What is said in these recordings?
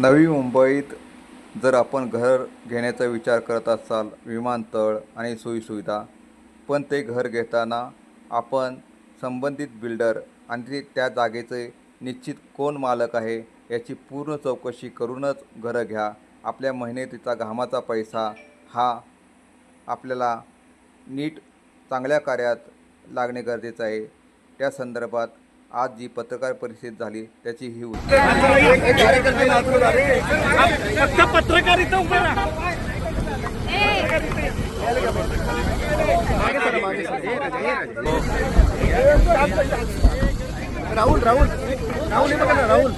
नवी मुंबईत जर आपण घर घेण्याचा विचार करत असाल विमानतळ आणि सोयीसुविधा पण ते घर घेताना आपण संबंधित बिल्डर आणि त्या जागेचे निश्चित कोण मालक आहे याची पूर्ण चौकशी करूनच घरं घ्या. आपल्या मेहनतीचा घामाचा पैसा हा आपल्याला नीट चांगल्या कार्यात लागणे गरजेचं आहे. त्या संदर्भात आज जी पत्रकार परिषद झाली त्याची ही उत्तर पत्रकारिता राहुल राहुल. राहुल हे बघा ना राहुल.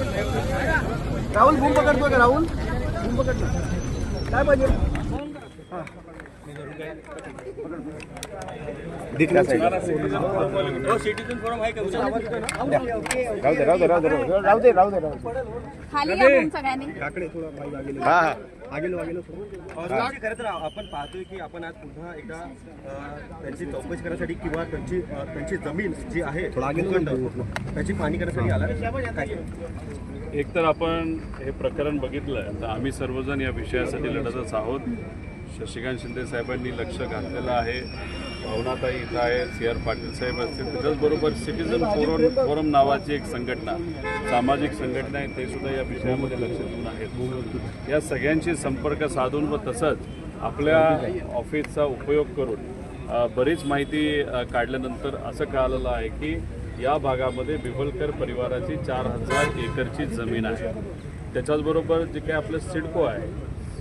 राहुल बूम पकडतोय का राहुल? बूम पकडतो काय पाहिजे? सिटीजन फोरम आहे का राहू दे राहू दे राहू दे राहू दे राहू दे राहू दे खाली या मग सगळ्यांनी। काकडे थोडा पाहिजे आगेलो हा हा। आगेलो आगेलो खरं तर आपण पाहतोय की आपण आज पुन्हा एकदा त्यांची चौकशी करण्यासाठी किंवा त्यांची त्यांची जमीन जी आहे भूखंड, त्याची पाणी करण्यासाठी आला एकतर आपण हे प्रकरण बघितलं तर आम्ही सर्वजण या विषयासाठी लढतच आहोत. शशिकांत शिंदे साहेबांनी लक्ष घातलेलं आहे. भावनाताई इथं आहे सी आर पाटील साहेब असतील. त्याच्याचबरोबर सिटीजन फोरम फोरम नावाची एक संघटना सामाजिक संघटना आहे ते सुद्धा या विषयामध्ये लक्ष देऊन आहेत. या सगळ्यांशी संपर्क साधून व तसंच आपल्या ऑफिसचा उपयोग करून बरीच माहिती काढल्यानंतर असं कळालेलं आहे की या भागामध्ये बिबलकर परिवाराची चार हजार एकरची जमीन आहे. त्याच्याचबरोबर जे काही आपलं सिडको आहे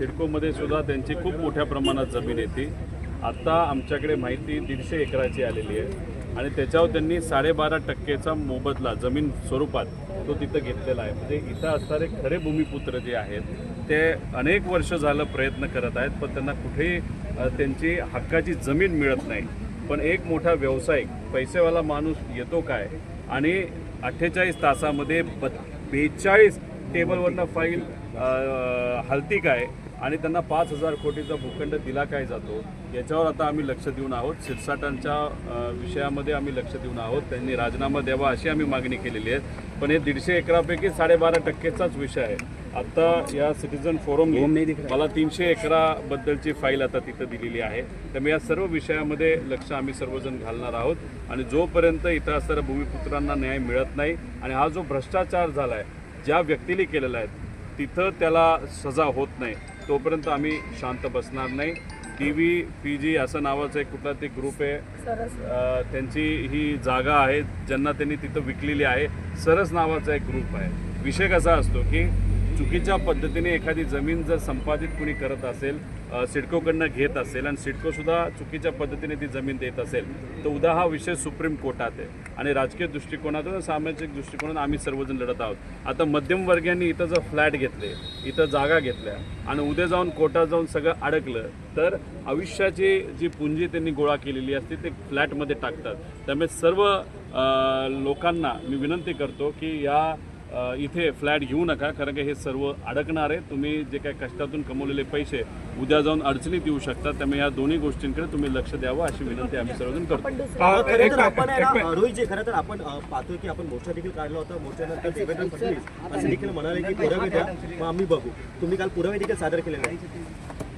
सिडकोमध्ये सुद्धा त्यांची खूप मोठ्या प्रमाणात जमीन येते. आत्ता आमच्याकडे माहिती दीडशे एकराची आलेली आहे. आणि त्याच्यावर त्यांनी साडेबारा टक्केचा मोबदला जमीन स्वरूपात तो तिथं घेतलेला आहे. म्हणजे इथं असणारे खरे भूमिपुत्र जे आहेत ते अनेक वर्ष झालं प्रयत्न करत आहेत पण त्यांना कुठेही त्यांची हक्काची जमीन मिळत नाही. पण एक मोठा व्यावसायिक पैसेवाला माणूस येतो काय? आणि अठ्ठेचाळीस तासामध्ये ब बेचाळीस टेबलवरनं फाईल हलती काय? आणि त्यांना पाच हजार कोटीचा भूखंड दिला काय जातो याच्यावर आता आम्ही लक्ष देऊन आहोत. शिरसाटांच्या विषयामध्ये आम्ही लक्ष देऊन आहोत. त्यांनी राजीनामा द्यावा अशी आम्ही मागणी केलेली आहे. पण हे दीडशे एकरापैकी साडेबारा टक्केचाच विषय आहे. आता या सिटीजन फोरम मला तीनशे एकराबद्दलची फाईल आता तिथं दिलेली आहे. त्यामुळे या सर्व विषयामध्ये लक्ष आम्ही सर्वजण घालणार आहोत. आणि जोपर्यंत इथं असणाऱ्या भूमिपुत्रांना न्याय मिळत नाही आणि हा जो भ्रष्टाचार झाला आहे ज्या व्यक्तीने केलेला आहे तिथं त्याला सजा होत नाही. तोपर्यंत आम्ही शांत बसणार नाही. टी व्ही पी जी असं नावाचं एक कुठला ते ग्रुप आहे. त्यांची ही जागा आहे ज्यांना त्यांनी तिथं विकलेली आहे. सरस नावाचा एक ग्रुप आहे. विषय कसा असतो की चुकीच्या पद्धतीने एखादी जमीन जर संपादित कुणी करत असेल सिडकोकडनं घेत असेल आणि सिडकोसुद्धा चुकीच्या पद्धतीने ती जमीन देत असेल तर उद्या हा विषय सुप्रीम कोर्टात आहे. आणि राजकीय दृष्टिकोनातून सामाजिक दृष्टिकोनातून आम्ही सर्वजण लढत आहोत. आता मध्यमवर्गीयांनी इथं जर फ्लॅट घेतले इथं जागा घेतल्या आणि उद्या जाऊन कोर्टात जाऊन सगळं अडकलं तर आयुष्याची जी पुंजी त्यांनी गोळा केलेली असते ते फ्लॅटमध्ये टाकतात. त्यामुळे सर्व लोकांना मी विनंती करतो की या इथे फ्लॅट घेऊ नका कारण की हे सर्व अडकणार आहे. तुम्ही जे काही कष्टातून कमवलेले पैसे उद्या जाऊन अडचणीत येऊ शकतात. त्यामुळे या दोन्ही गोष्टींकडे तुम्ही लक्ष द्यावं अशी विनंती आम्ही सर्वजण करतो. खरं तर आपण रोहितजी खरं तर आपण पाहतोय की आपण मोर्चा देखील काढला होता. मोर्चानंतर देवेंद्र फडणवीस असं देखील म्हणाले की पुरावे द्या मग आम्ही बघू. तुम्ही काल पुरावे देखील सादर केलेले आहे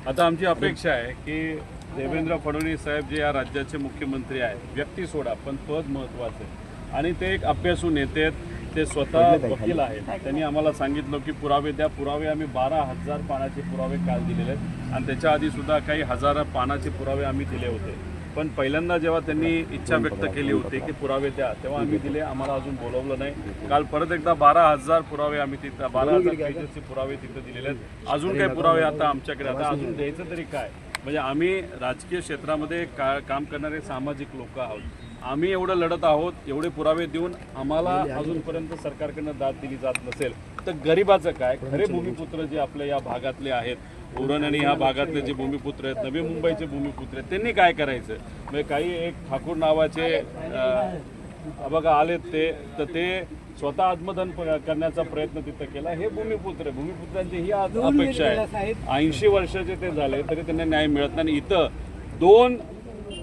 आता आमची अपेक्षा आहे की देवेंद्र फडणवीस साहेब जे या राज्याचे मुख्यमंत्री आहेत व्यक्ती सोडा पण पद महत्त्वाचं आहे. आणि ते एक अभ्यासू नेते आहेत. ते स्वतः वकील आहेत. त्यांनी आम्हाला सांगितलं की पुरावे द्या. पुरावे आम्ही बारा हजार पानाचे पुरावे काल दिलेले आहेत. आणि त्याच्या आधी सुद्धा काही हजार पानाचे पुरावे आम्ही दिले होते. पण पहिल्यांदा जेव्हा त्यांनी इच्छा व्यक्त केली होती की पुरावे द्या तेव्हा आम्ही दिले. आम्हाला अजून बोलवलं नाही. काल परत एकदा बारा हजार पुरावे आम्ही तिथं बारा हजार पेजेसचे पुरावे तिथं दिलेले आहेत. अजून काही पुरावे आता आमच्याकडे आता अजून द्यायचं तरी काय? म्हणजे आम्ही राजकीय क्षेत्रामध्ये का काम करणारे सामाजिक लोक आहोत. आम्ही एवढं लढत आहोत एवढे पुरावे देऊन आम्हाला अजूनपर्यंत सरकारकडनं दाद दिली जात नसेल तर गरिबाचं काय? खरे भूमिपुत्र जे आपल्या या भागातले आहेत उरण आणि ह्या भागातले जे भूमिपुत्र आहेत नवी मुंबईचे भूमिपुत्र आहेत त्यांनी काय करायचं? म्हणजे काही एक ठाकूर नावाचे बघा आलेत ते तर ते स्वतः आत्मदन करण्याचा प्रयत्न तिथं केला. हे भूमिपुत्र. भूमिपुत्रांची ही आज अपेक्षा आहे. ऐंशी वर्षाचे ते झाले तरी त्यांना न्याय मिळत नाही. इथं दोन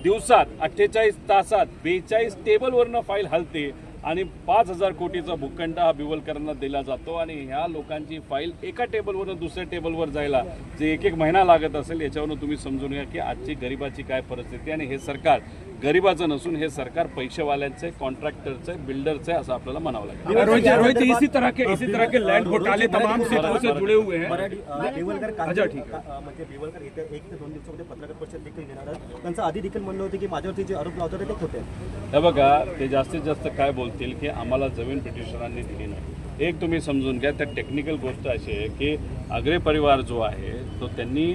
दिवसात अठ्ठेचाळीस तासात बेचाळीस टेबलवरनं फाईल हलते आणि पाच हजार कोटीचा भूखंड हा बिवलकरांना दिला जातो आणि ह्या लोकांची फाईल एका टेबलवरून दुसऱ्या टेबलवर जायला जे एक एक महिना लागत असेल याच्यावरून तुम्ही समजून घ्या की आजची गरिबाची काय परिस्थिती आणि हे सरकार गरिबाचं नसून हे सरकार पैसेवाल्यांचं आहे कॉन्ट्रॅक्टरचं आहे बिल्डरचं आहे असं आपल्याला म्हणावं लागेल. इसी तरह के इसी तरह के लैंड घोटाले तमाम सीटों से जुड़े हुए हैं। अच्छा, ठीक म्हणजे बेवलकर येत्या एक ते दोन दिवसामध्ये पत्रकार परिषद देखील घेणार आहेत. त्यांचं आधी देखील म्हणणं होतं की माझ्यावरती जे आरोप लावतात ते खोटे आहेत. हे बघा ते जास्तीत जास्त काय बोलतील की आम्हाला जमीन ब्रिटिशरांनी दिली नाही. एक तुम्ही समजून घ्या त्या टेक्निकल गोष्ट अशी आहे की आग्रे परिवार जो आहे तो त्यांनी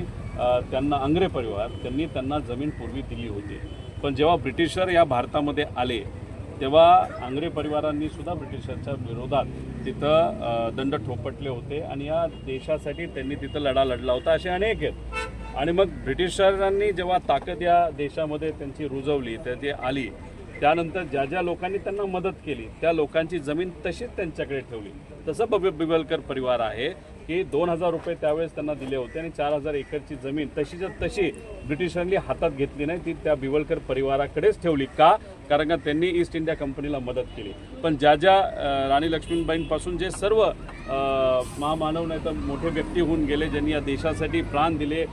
त्यांना अंग्रे परिवार त्यांनी त्यांना जमीन पूर्वी दिली होती. पण जेव्हा ब्रिटिशर या भारतामध्ये आले तेव्हा आंग्रे परिवारांनी सुद्धा ब्रिटिशांच्या विरोधात तिथं दंड ठोपटले होते आणि या देशासाठी त्यांनी तिथं लढा लढला होता असे अनेक आहेत. आणि मग ब्रिटिशरांनी जेव्हा ताकद या देशामध्ये त्यांची रुजवली तर ती आली त्यानंतर ज्या ज्या लोकांनी त्यांना मदत केली त्या लोकांची जमीन तशीच त्यांच्याकडे ठेवली. तसं बब बिबलकर परिवार आहे. की दोन हजार रुपये त्यावेळेस त्यांना दिले होते आणि चार हजार एकरची जमीन तशीच्या तशी ब्रिटिशांनी हातात घेतली नाही ती त्या बिवळकर परिवाराकडेच ठेवली का? कारण का त्यांनी ईस्ट इंडिया कंपनीला मदत केली. पण ज्या ज्या राणी लक्ष्मीबाईंपासून जे सर्व महामानव नाही तर मोठे व्यक्ती होऊन गेले ज्यांनी या देशासाठी प्राण दिले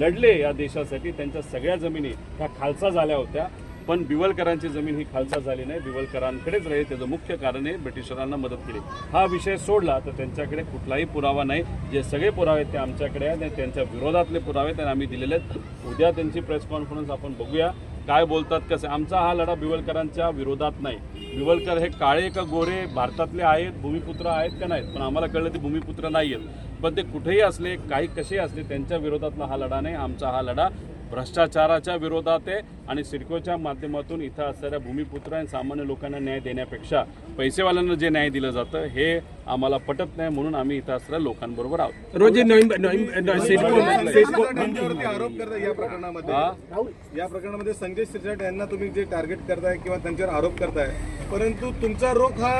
लढले या देशासाठी त्यांच्या सगळ्या जमिनी ह्या खालसा झाल्या होत्या. पण बिवलकरांची जमीन ही खालसा झाली नाही. बिवलकरांकडेच राहील त्याचं मुख्य कारण आहे ब्रिटिशरांना मदत केली. हा विषय सोडला तर त्यांच्याकडे कुठलाही पुरावा नाही. जे सगळे पुरावे आहेत ते आमच्याकडे आहेत आणि त्यांच्या विरोधातले पुरावे त्यांना आम्ही दिलेले आहेत. उद्या त्यांची प्रेस कॉन्फरन्स आपण बघूया. काय बोलतात कसं? आमचा हा लढा बिवलकरांच्या विरोधात नाही. बिवलकर हे काळे का गोरे? भारतातले आहेत भूमिपुत्र आहेत का नाहीत? पण आम्हाला कळलं ते भूमिपुत्र नाही आहेत पण ते कुठेही असले काही कसे असले त्यांच्या विरोधातला हा लढा नाही. आमचा हा लढा भ्रष्टाचाराच्या विरोधात आहे आणि सिडकोच्या माध्यमातून इथं असणाऱ्या भूमिपुत्र आणि सामान्य लोकांना न्याय देण्यापेक्षा पैसेवाल्यांना जे न्याय दिलं जातं हे आम्हाला पटत नाही म्हणून आम्ही इथं असणाऱ्या लोकांबरोबर आहोत रोहित जी नोइम- नोइम- नोइम- सिडको सिडको त्यांच्यावरती आरोप करताय या प्रकरणामध्ये हा? या प्रकरणामध्ये संजय शिरसाट यांना तुम्ही जे टार्गेट करताय किंवा त्यांच्यावर आरोप करताय परंतु तुमचा रोख हा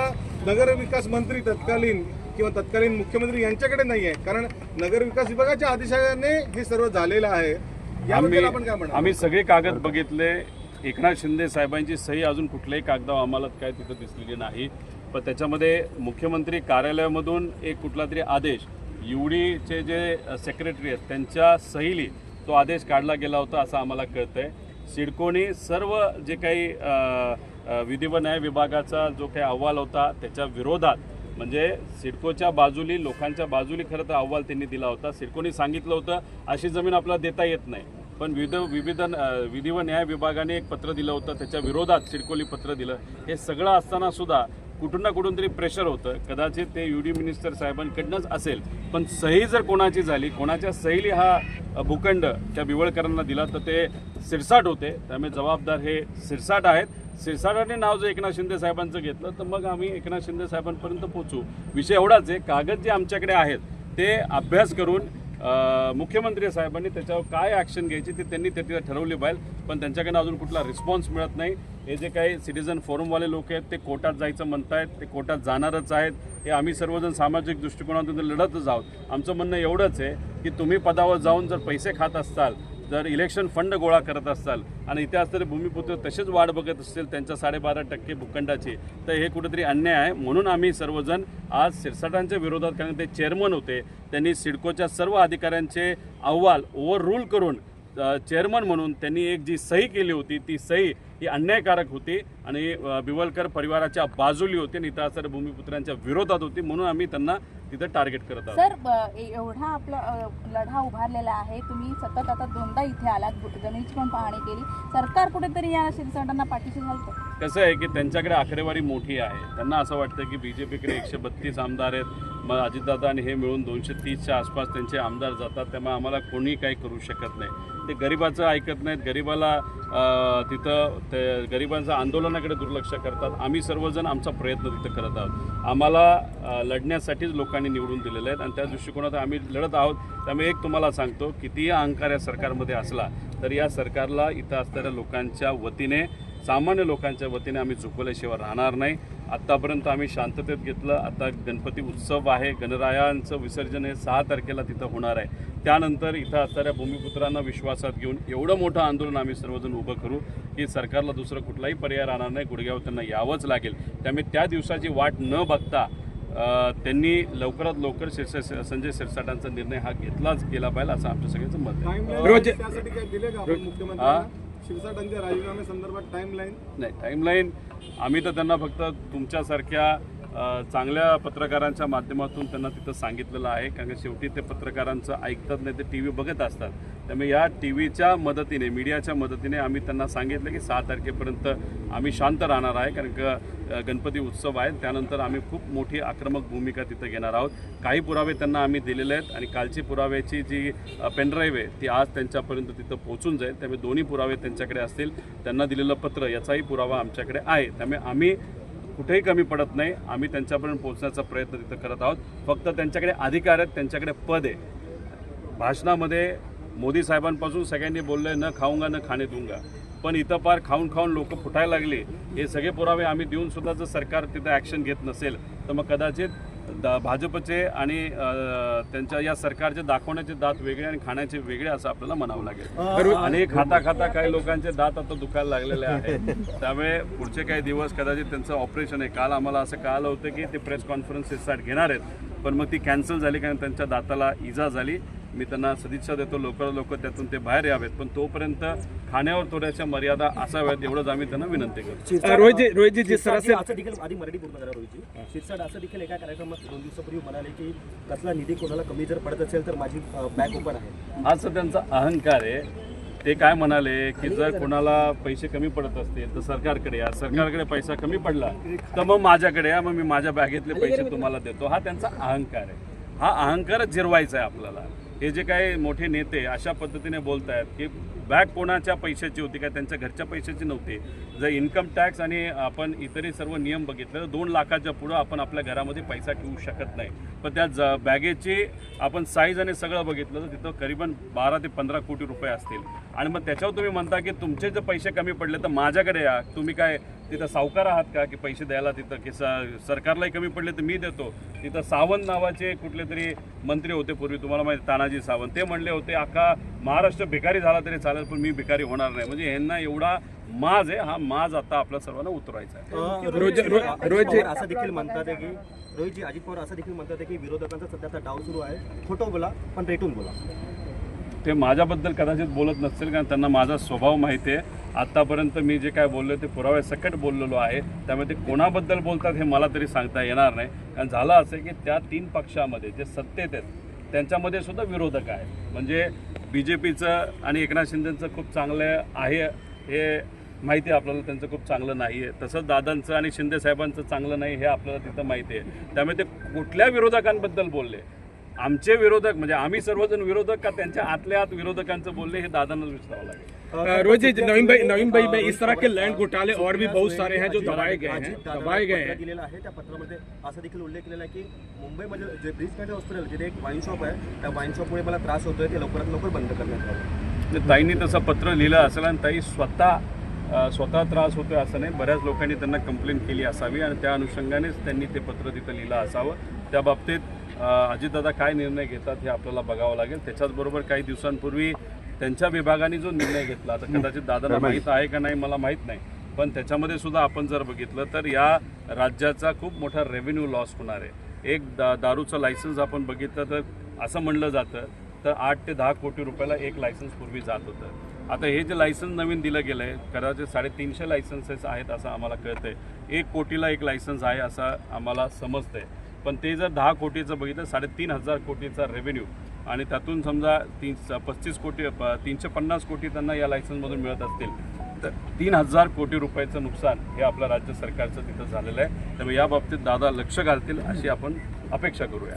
नगर विकास मंत्री तत्कालीन किंवा तत्कालीन मुख्यमंत्री यांच्याकडे नाही आहे कारण नगर विकास विभागाच्या आदेशाने हे सर्व झालेलं आहे आम्ही आम्ही सगळे कागद बघितले. एकनाथ शिंदे साहेबांची सही अजून कुठल्याही कागदावर आम्हाला काय तिथं दिसलेली नाही. पण त्याच्यामध्ये मुख्यमंत्री कार्यालयामधून एक कुठला तरी आदेश युडीचे जे सेक्रेटरी आहेत त्यांच्या सहीली तो आदेश काढला गेला होता असं आम्हाला कळतंय. सिडकोने सर्व जे काही अ, अ, विधी व न्याय विभागाचा जो काही अहवाल होता त्याच्या विरोधात म्हणजे सिडकोच्या बाजूली लोकांच्या बाजूली खरं तर अहवाल त्यांनी दिला होता. सिडकोनी सांगितलं होतं अशी जमीन आपल्याला देता येत नाही. पण विविध विविध विधी व न्याय विभागाने एक पत्र दिलं होतं. त्याच्या विरोधात सिडकोली पत्र दिलं. हे सगळं असताना सुद्धा कुठून ना कुठून तरी प्रेशर होतं. कदाचित ते यू डी मिनिस्टर साहेबांकडनंच असेल. पण सही जर कोणाची झाली कोणाच्या सहीली हा भूखंड त्या बिवळकरांना दिला तर ते सिरसाट होते. त्यामुळे जबाबदार हे सिरसाट आहेत. सिरसाटाने नाव जर एकनाथ शिंदे साहेबांचं घेतलं तर मग आम्ही एकनाथ शिंदे साहेबांपर्यंत पोचू विषय एवढाच आहे कागद जे आमच्याकडे आहेत ते अभ्यास करून मुख्यमंत्री साहेबांनी त्याच्यावर काय ॲक्शन घ्यायची ते त्यांनी त्या तिथं ठरवली पाहिजे पण त्यांच्याकडनं अजून कुठला रिस्पॉन्स मिळत नाही. हे जे काही सिटीजन फोरमवाले लोक आहेत ते कोर्टात जायचं म्हणतायत ते कोर्टात जाणारच आहेत. हे आम्ही सर्वजण सामाजिक दृष्टिकोनातून लढतच आहोत. आमचं म्हणणं एवढंच आहे की तुम्ही पदावर जाऊन जर पैसे खात असताल जर इलेक्शन फंड गोळा करत असाल आणि इतिहास असणारे भूमिपुत्र तसेच वाढ बघत असतील त्यांच्या साडेबारा टक्के भूखंडाची तर हे कुठेतरी अन्याय आहे. म्हणून आम्ही सर्वजण आज सिरसाटांच्या विरोधात कारण ते चेअरमन होते त्यांनी सिडकोच्या सर्व अधिकाऱ्यांचे अहवाल ओव्हर रूल करून चेअरमन म्हणून त्यांनी एक जी सही केली होती ती सही ही अन्यायकारक होती आणि बिवलकर परिवाराच्या बाजूली होती आणि इतिहास भूमिपुत्रांच्या विरोधात होती. म्हणून आम्ही त्यांना तिथं टार्गेट करत आहोत. सर एवढा आपला लढा उभारलेला आहे तुम्ही सतत आता दोनदा इथे आलात जमिनीची पण पाहणी केली. सरकार कुठेतरी या शिरसाटांना पाठीशी घालतं? कसं आहे की त्यांच्याकडे आकडेवारी मोठी आहे. त्यांना असं वाटतं की बी जे पीकडे एकशे बत्तीस आमदार आहेत मग अजितदादा आणि हे मिळून दोनशे तीसच्या आसपास त्यांचे आमदार जातात. त्यामुळे आम्हाला कोणी काही करू शकत नाही. ते गरिबाचं ऐकत नाहीत. गरिबाला तिथं ते गरिबांचं आंदोलनाकडे दुर्लक्ष करतात. आम्ही सर्वजण आमचा प्रयत्न तिथं करत आहोत. आम्हाला लढण्यासाठीच लोकांनी निवडून दिलेले आहेत आणि त्या दृष्टिकोनात आम्ही लढत आहोत. त्यामुळे एक तुम्हाला सांगतो कितीही अहंकार या सरकारमध्ये असला तर या सरकारला इथं असणाऱ्या लोकांच्या वतीने सामान्य लोकांच्या वतीने आम्ही झुकवल्याशिवाय राहणार नाही. आत्तापर्यंत आम्ही शांततेत घेतलं. आता गणपती उत्सव आहे. गणरायांचं विसर्जन हे सहा तारखेला तिथं होणार आहे. त्यानंतर इथं असणाऱ्या भूमिपुत्रांना विश्वासात घेऊन एवढं मोठं आंदोलन आम्ही सर्वजण उभं करू की सरकारला दुसरं कुठलाही पर्याय राहणार नाही. गुडघ्यावर त्यांना यावंच लागेल. त्यामुळे त्या दिवसाची वाट न बघता त्यांनी लवकरात लवकर शिरसा संजय शिरसाटांचा निर्णय हा घेतलाच गेला पाहिजे असं आमच्या सगळ्यांचं मत आहे. टाइमलाईन राजीनामे संदर्भात टाईमलाईन नाही टाईमलाईन आम्ही तर त्यांना फक्त तुमच्यासारख्या चांगल्या पत्रकारांच्या माध्यमातून त्यांना तिथं सांगितलेलं आहे. कारण शेवटी ते पत्रकारांचं ऐकतात नाही ते टी व्ही बघत असतात. त्यामुळे या टी व्हीच्या मदतीने मीडियाच्या मदतीने आम्ही त्यांना सांगितलं की सहा तारखेपर्यंत आम्ही शांत राहणार आहे. कारण का गणपती उत्सव आहे. त्यानंतर आम्ही खूप मोठी आक्रमक भूमिका तिथं घेणार आहोत. काही पुरावे त्यांना आम्ही दिलेले आहेत आणि कालची पुराव्याची जी पेनड्राईव्ह आहे ती आज त्यांच्यापर्यंत तिथं पोहोचून जाईल. त्यामुळे दोन्ही पुरावे त्यांच्याकडे असतील. त्यांना दिलेलं पत्र याचाही पुरावा आमच्याकडे आहे. त्यामुळे आम्ही कुठेही कमी पडत नाही. आम्ही त्यांच्यापर्यंत पोहोचण्याचा प्रयत्न तिथं करत आहोत. फक्त त्यांच्याकडे अधिकार आहेत त्यांच्याकडे पद आहे. भाषणामध्ये मोदी साहेबांपासून सगळ्यांनी बोललंय न खाऊंगा न खाणे दूंगा. पण इथं पार खाऊन खाऊन लोक फुटायला लागले. हे सगळे पुरावे आम्ही देऊन सुद्धा जर सरकार तिथं ॲक्शन घेत नसेल तर मग कदाचित द- भाजपचे आणि त्यांच्या या सरकारचे दाखवण्याचे दात वेगळे आणि खाण्याचे वेगळे असं आपल्याला म्हणावं लागेल. आणि खाता खाता काही लोकांचे दात आता दुखायला लागलेले आहेत. त्यामुळे पुढचे काही दिवस कदाचित त्यांचं ऑपरेशन आहे. काल आम्हाला असं कळालं होतं की ते प्रेस कॉन्फरन्स घेणार आहेत. पण मग ती कॅन्सल झाली कारण त्यांच्या दाताला इजा झाली. मी त्यांना सदिच्छा देतो लवकरात लवकर त्यातून ते बाहेर यावेत. पण तोपर्यंत खाण्यावर थोड्याशा मर्यादा असाव्यात एवढंच आम्ही त्यांना विनंती करतो. रोहितजी- रोहितजी, असं देखील आधी मराठी पूर्ण करा रोहितजी. शिरसाट असं देखील एका कार्यक्रमात दोन दिवसापूर्वी म्हणाले की कसला निधी कोणाला कमी जर पडत असेल तर माझी बॅग ओपन आहे. हाच तर त्यांचा अहंकार आहे. ते काय म्हणाले की जर कोणाला पैसे कमी पडत असतील तर सरकारकडे या. सरकारकडे पैसा कमी पडला तर मग माझ्याकडे या मग मी माझ्या बॅगेतले पैसे तुम्हाला देतो. हा त्यांचा अहंकार आहे. हा अहंकारच जिरवायचा आहे आपल्याला. हे जे काही मोठे नेते अशा पद्धतीने बोलत आहेत की बॅग कोणाच्या पैशाची होती काय त्यांच्या घरच्या पैशाची नव्हती. जर इन्कम टॅक्स आणि आपण इतरही सर्व नियम बघितले तर दोन लाखाच्या पुढं आपण आपल्या घरामध्ये पैसा ठेवू शकत नाही. पण त्या ज बॅगेची आपण साईज आणि सगळं बघितलं तर तिथं करीबन बारा ते पंधरा कोटी रुपये असतील. आणि मग त्याच्यावर तुम्ही म्हणता की तुमचे जर पैसे कमी पडले तर माझ्याकडे या. तुम्ही काय तिथं सावकार आहात का? की पैसे द्यायला तिथं की स सरकारलाही कमी पडले तर मी देतो. तिथं सावंत नावाचे कुठले तरी मंत्री होते पूर्वी तुम्हाला माहिती तानाजी सावंत. ते म्हणले होते अख्खा महाराष्ट्र भिकारी झाला तरी चालेल पण मी भिकारी होणार नाही. म्हणजे यांना एवढा माज आहे हा माज आता आपल्या सर्वांना उतरवायचा आहे. रोहित असं देखील म्हणतात की रोहितजी अजित पवार असं देखील म्हणतात की विरोधकांचा सध्याचा डाव सुरू आहे. खोटं बोला पण रेटून बोला. ते माझ्याबद्दल कदाचित बोलत नसतील कारण त्यांना माझा स्वभाव माहिती आहे. आत्तापर्यंत मी जे काय बोललो ते पुराव्यासकट सकट बोललेलो आहे. त्यामुळे ते कोणाबद्दल बोलतात हे मला तरी सांगता येणार नाही. कारण झालं असं की त्या तीन पक्षामध्ये जे सत्तेत आहेत त्यांच्यामध्ये सुद्धा विरोधक आहेत. म्हणजे बी जे पीचं आणि एकनाथ शिंदेचं खूप चांगलं आहे हे माहिती आहे आपल्याला त्यांचं खूप चांगलं नाही आहे तसंच दादांचं आणि शिंदे साहेबांचं चांगलं नाही हे आपल्याला तिथं माहिती आहे. त्यामुळे ते कुठल्या विरोधकांबद्दल बोलले? आमचे विरोधक म्हणजे आम्ही सर्वजण विरोधक का त्यांच्या आतल्या आत विरोधकांचं बोलले हे दादांनाच विचारावं लागेल. अ, रोहित जी नवीन भाई नवीन भाई में इस तरह के लैंड घोटाले और भी बहुत सारे हैं जो दबाए गए हैं दबाए गए हैं। दिलेलं आहे. त्या पत्रामध्ये असं देखील उल्लेख केलेला आहे की मुंबईमध्ये जे ब्रिज कॅन्टर हॉस्पिटल जिथे एक वाईन शॉप आहे त्या वाईन शॉपमुळे मला त्रास होतोय ते लवकरात लवकर बंद करण्यात यावं. म्हणजे ताईंनी तसं पत्र लिहिलं असेल आणि ताई स्वतः स्वतः त्रास होतोय असं नाही बऱ्याच लोकांनी त्यांना कंप्लेंट केली असावी आणि त्या अनुषंगानेच त्यांनी ते पत्र तिथं लिहिलं असावं. त्या बाबतीत अजितदादा काय निर्णय घेतात हे आपल्याला बघावं लागेल. त्याच्याचबरोबर काही दिवसांपूर्वी त्यांच्या विभागाने जो निर्णय घेतला आता कदाचित दादाला माहीत आहे का नाही मला माहीत नाही. पण त्याच्यामध्ये सुद्धा आपण जर बघितलं तर या राज्याचा खूप मोठा रेव्हेन्यू लॉस होणार आहे. एक दा दारूचं लायसन्स आपण बघितलं तर असं म्हणलं जातं तर आठ ते दहा कोटी रुपयाला एक लायसन्स पूर्वी जात होतं. आता हे जे लायसन्स नवीन दिलं गेलं आहे कदाचित साडेतीनशे लायसन्सेस आहेत असं आम्हाला कळतं आहे एक कोटीला एक लायसन्स आहे असं आम्हाला समजतं आहे पण ते जर दहा कोटीचं बघितलं साडेतीन हजार कोटीचा रेव्हेन्यू आणि त्यातून समजा तीन पस्तीस कोटी तीनशे पन्नास कोटी त्यांना या लायसन्समधून मिळत असतील. तर तीन हजार कोटी रुपयाचं नुकसान हे आपलं राज्य सरकारचं तिथं झालेलं आहे. त्यामुळे या बाबतीत दादा लक्ष घालतील अशी आपण अपेक्षा करूया.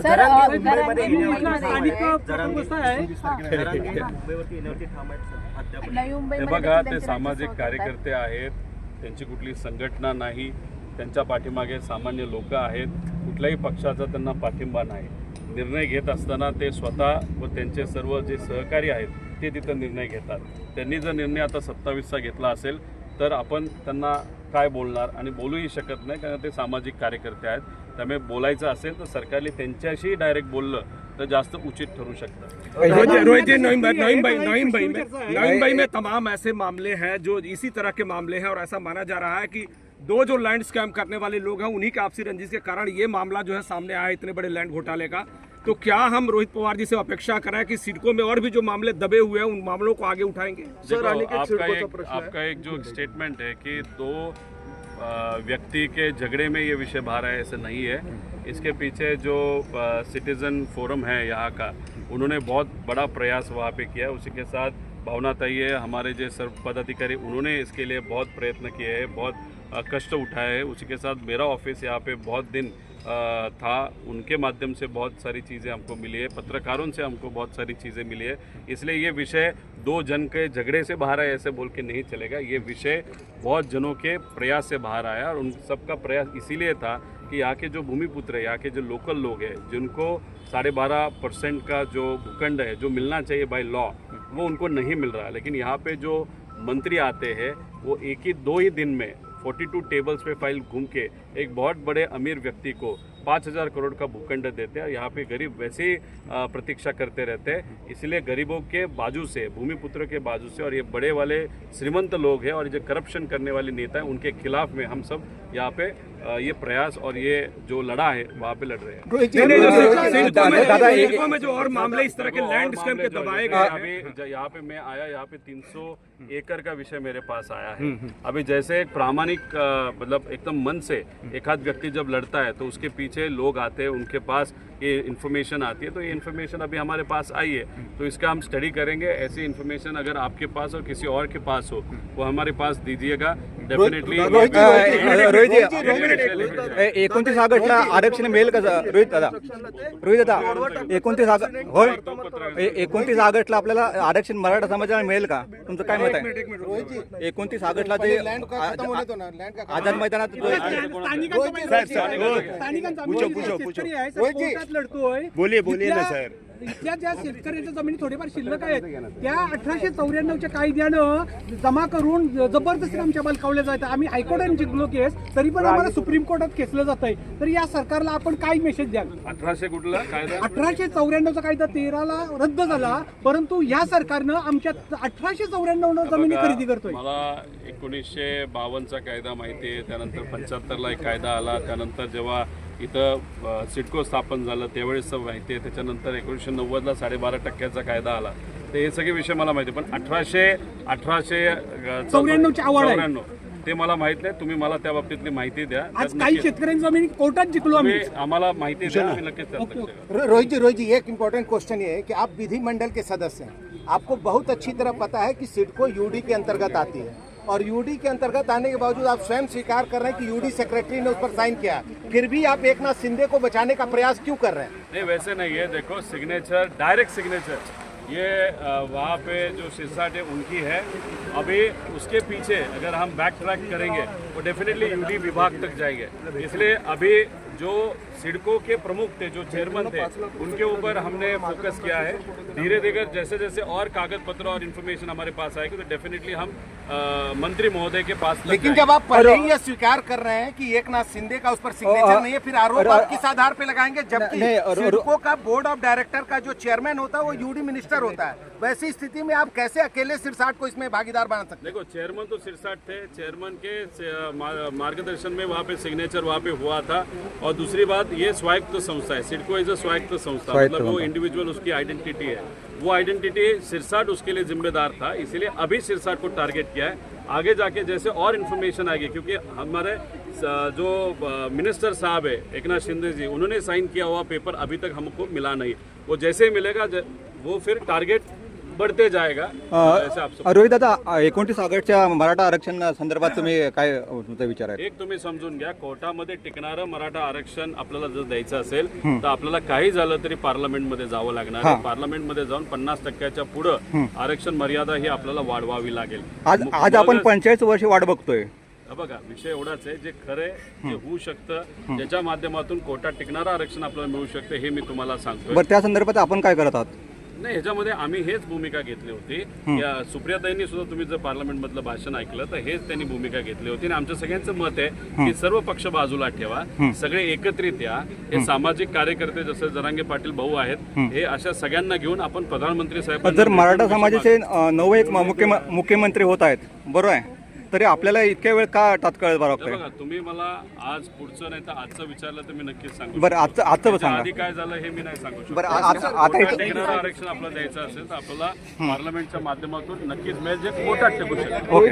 हे. बघा ते सामाजिक कार्यकर्ते आहेत. त्यांची कुठली संघटना नाही. त्यांच्या पाठीमागे सामान्य लोक आहेत. कुठल्याही पक्षाचा त्यांना पाठिंबा नाही. निर्णय घेत असताना ते स्वतः व त्यांचे सर्व जे सहकारी आहेत ते तिथं निर्णय घेतात. त्यांनी जर निर्णय आता सत्तावीसचा घेतला असेल तर आपण त्यांना काय बोलणार आणि बोलूही शकत नाही कारण ते सामाजिक कार्यकर्ते आहेत. त्यामुळे बोलायचं असेल तर सरकारने त्यांच्याशी डायरेक्ट बोललं तर जास्त उचित ठरू भाई में तमाम ऐसे मामले हैं जो इसी तरह के मामले हैं और ऐसा माना जा रहा है कि दो जो लैंड स्कैम करने वाले लोग हैं उन्हीं के आपसी रंजिश के कारण ये मामला जो है सामने आया इतने बड़े लैंड घोटाले का। तो क्या हम रोहित पवार जी से अपेक्षा करें कि सिडको में और भी जो मामले दबे हुए हैं उन मामलों को आगे उठाएँगे? देखो आपका एक आपका एक जो स्टेटमेंट है कि दो व्यक्ति के झगड़े में ये विषय बाहर है ऐसे नहीं है। इसके पीछे जो सिटीजन फोरम है यहाँ का उन्होंने बहुत बड़ा प्रयास वहाँ पे किया। उसी के साथ भावना तय है हमारे जो सर्व पदाधिकारी उन्होंने इसके लिए बहुत प्रयत्न किए हैं बहुत कष्ट उठाए हैं। उसी के साथ मेरा ऑफ़िस यहाँ पे बहुत दिन था। उनके माध्यम से बहुत सारी चीज़ें हमको मिली है। पत्रकारों से हमको बहुत सारी चीज़ें मिली है। इसलिए ये विषय दो जन के झगड़े से बाहर आया, ऐसे बोल के नहीं चलेगा। ये विषय बहुत जनों के प्रयास से बाहर आया और उन सबका प्रयास इसीलिए था कि यहाँ के जो भूमिपुत्र है, यहाँ के जो लोकल लोग हैं, जिनको साढ़े बारह परसेंट का जो भूखंड है, जो मिलना चाहिए बाय लॉ वो उनको नहीं मिल रहा। लेकिन यहाँ पे जो मंत्री आते हैं, वो एक ही दो ही दिन में 42 टेबल्स पे फ़ाइल घूम के एक बहुत बड़े अमीर व्यक्ति को पाँच हज़ार करोड़ का भूखंड देते हैं यहाँ पे गरीब वैसे ही प्रतीक्षा करते रहते हैं। इसलिए गरीबों के बाजू से भूमिपुत्र के बाजू से और ये बड़े वाले श्रीमंत लोग हैं और जो करप्शन करने वाले नेता हैं उनके खिलाफ में हम सब यहाँ पे ये प्रयास और ये जो लड़ा है वहाँ पे लड़ रहे हैं। जो और मामले इस तरह के लैंड स्कैम के दबाए गए हैं। यहाँ पे मैं आया यहाँ पे 300 एकड़ का विषय मेरे पास आया है। अभी जैसे एक प्रामाणिक मतलब एकदम मन से एक आध व्यक्ति जब लड़ता है तो उसके पीछे लोग आते हैं उनके पास ये इन्फॉर्मेशन आती है तो ये इन्फॉर्मेशन अभी हमारे पास आई है। तो इसका हम स्टडी करेंगे। ऐसी इन्फॉर्मेशन अगर आपके पास और किसी और के पास हो वो हमारे पास दीजिएगा। डेफिनेटली रोहित एकोणतीस ऑगस्टला आरक्षण मिळेल का रोहित दादा। रोहित दादा एकोणतीस ऑगस्ट होय। ए- एकोणतीस ऑगस्टला आपल्याला आरक्षण मराठा समाजाला मिळेल का? तुमचं काय मत आहे. एकोणतीस ऑगस्टला आ- आझाद मैदानात लढतोय. बोलिये बोलिये ना सर इथल्या ज्या शेतकऱ्यांच्या जमिनी थोडेफार शिल्लक आहेत त्या अठराशे चौऱ्याण्णवच्या कायद्यानं जमा करून जबरदस्ती आमच्या बलकावल्या जातात आम्ही हायकोर्टाने जिंकलो केस तरी पण आम्हाला सुप्रीम कोर्टात खेचलं जात आहे तर या सरकारला आपण काय मेसेज द्याल? अठराशे कुठला अठराशे चौऱ्याण्णवचा कायदा तेराला रद्द झाला परंतु या सरकारनं आमच्या अठराशे चौऱ्याण्णव जमिनी खरेदी करतोय. मला एकोणीसशे बावन्नचा कायदा माहिती आहे त्यानंतर पंच्याहत्तरला एक कायदा आला त्यानंतर जेव्हा इथं सिडको स्थापन झालं त्यावेळेसचं माहिती आहे. त्याच्यानंतर एकोणीसशे नव्वदला साडेबारा टक्क्याचा कायदा आला. तर हे सगळे विषय मला माहिती आहे. पण अठराशे अठराशे. चौऱ्याण्णव. ते मला माहीत नाही. तुम्ही मला त्या बाबतीतली माहिती द्या. आज काही शेतकऱ्यांची जमिनी कोर्टात जिंकलो आम्ही. आम्हाला माहिती द्या आम्ही नक्कीच रोहित जी रोहित जी एक इम्पोर्टेंट क्वेश्चन ये है कि आप विधिमंडल के सदस्य हैं। आपको बहुत अच्छी तरह पता है कि सिडको यूडी के अंतर्गत आती है। और यूडी के अंतर्गत आने के बावजूद आप स्वयं स्वीकार कर रहे हैं कि यूडी सेक्रेटरी ने उस पर साइन किया फिर भी आप एक नाथ शिंदे को बचाने का प्रयास क्यों कर रहे हैं? नहीं, वैसे नहीं है देखो सिग्नेचर डायरेक्ट सिग्नेचर ये वहाँ पे जो सिरसाट है उनकी है, अभी उसके पीछे अगर हम बैक ट्रैक करेंगे तो डेफिनेटली यूडी विभाग तक जाएँगे। इसलिए अभी जो सिडको के प्रमुख थे जो चेयरमैन थे उनके ऊपर हमने फोकस किया है। धीरे धीरे जैसे जैसे और कागज़ पत्र और इन्फॉर्मेशन हमारे पास आएगी तो डेफिनेटली हम अ, मंत्री महोदय के पास लेकिन जब आप पहले ही ये स्वीकार कर रहे हैं कि एक नाथ शिंदे का उस पर सिग्नेचर नहीं है फिर आरोप आप किस आधार पे लगाएँगे जबकि सिडको का बोर्ड ऑफ़ डायरेक्टर का जो चेयरमैन होता है वो यूडी मिनिस्टर होता है। वैसी स्थिति में आप कैसे अकेले सिरसाट को इसमें भागीदार बना सकते देखो चेयरमैन तो सिरसाट थे चेयरमैन के मार्गदर्शन में वहाँ पे सिग्नेचर वहाँ पे हुआ था। और दूसरी बात ये स्वायत्त तो संस्था है सिडको इज़ अ स्वायत्त तो संस्था मतलब वो इंडिविजुअल उसकी आइडेंटिटी है। वो आइडेंटिटी सिरसाट उसके लिए जिम्मेदार था इसीलिए अभी सिरसाट को टारगेट किया है। आगे जाके जैसे और इन्फॉर्मेशन आएगी क्योंकि हमारे जो मिनिस्टर साहब है एकनाथ शिंदे जी उन्होंने साइन किया हुआ पेपर अभी तक हमको मिला नहीं। वो जैसे ही मिलेगा वो फिर टारगेट बढ़ते जाएगा रोहित दादा एकोणतीस ऑगस्टच्या मराठा आरक्षण संदर्भात तुम्ही काय तुमचा विचार आहे? एक तुम्ही समजून घ्या कोर्टामध्ये टिकणारं मराठा आरक्षण आपल्याला जर द्यायचं असेल तर आपल्याला काही झालं तरी पार्लमेंटमध्ये जावं लागणार पार्लमेंटमध्ये जाऊन पन्नास टक्क्याच्या पुढं आरक्षण मर्यादा ही आपल्याला वाढवावी लागेल. आज आज आपण पंचेचाळीस वर्ष वाट बघतोय. हा बघा विषय एवढाच आहे जे खरे जे होऊ शकतं ज्याच्या माध्यमातून कोर्टात टिकणारं आरक्षण आपल्याला मिळू शकतं हे मी तुम्हाला सांगतोय. बरं त्या संदर्भात आपण काय करत आहात? नाही ह्याच्यामध्ये आम्ही हेच भूमिका घेतली होती. या सुप्रियाताईंनी सुद्धा तुम्ही जर पार्लमेंट मधलं भाषण ऐकलं तर हेच त्यांनी भूमिका घेतली होती. आणि आमच्या सगळ्यांचं मत आहे की सर्व पक्ष बाजूला ठेवा. सगळे एकत्रित या. हे सामाजिक कार्यकर्ते जसे जरांगे पाटील भाऊ आहेत हे अशा सगळ्यांना घेऊन आपण प्रधानमंत्री साहेब जर मराठा समाजाचे नऊ एक मुख्यम मुख्यमंत्री होत आहेत बरोबर आहे? तरी आपल्याला इतक्या वेळ का तात्काळ बरं हे बघा तुम्ही मला आज पुढचं नाही तर आजचं विचारलं तर मी नक्कीच सांगू बरं आजचं आजचं त्याच्या सांगा. आधी काय झालं हे मी नाही सांगू शकतो. बरं, आ- आता- कोर्टात आरक्षण आपल्याला द्यायचं असेल तर आपल्याला पार्लमेंटच्या माध्यमातून नक्कीच मिळेल जे कोर्टात टिकू शकेल ओके.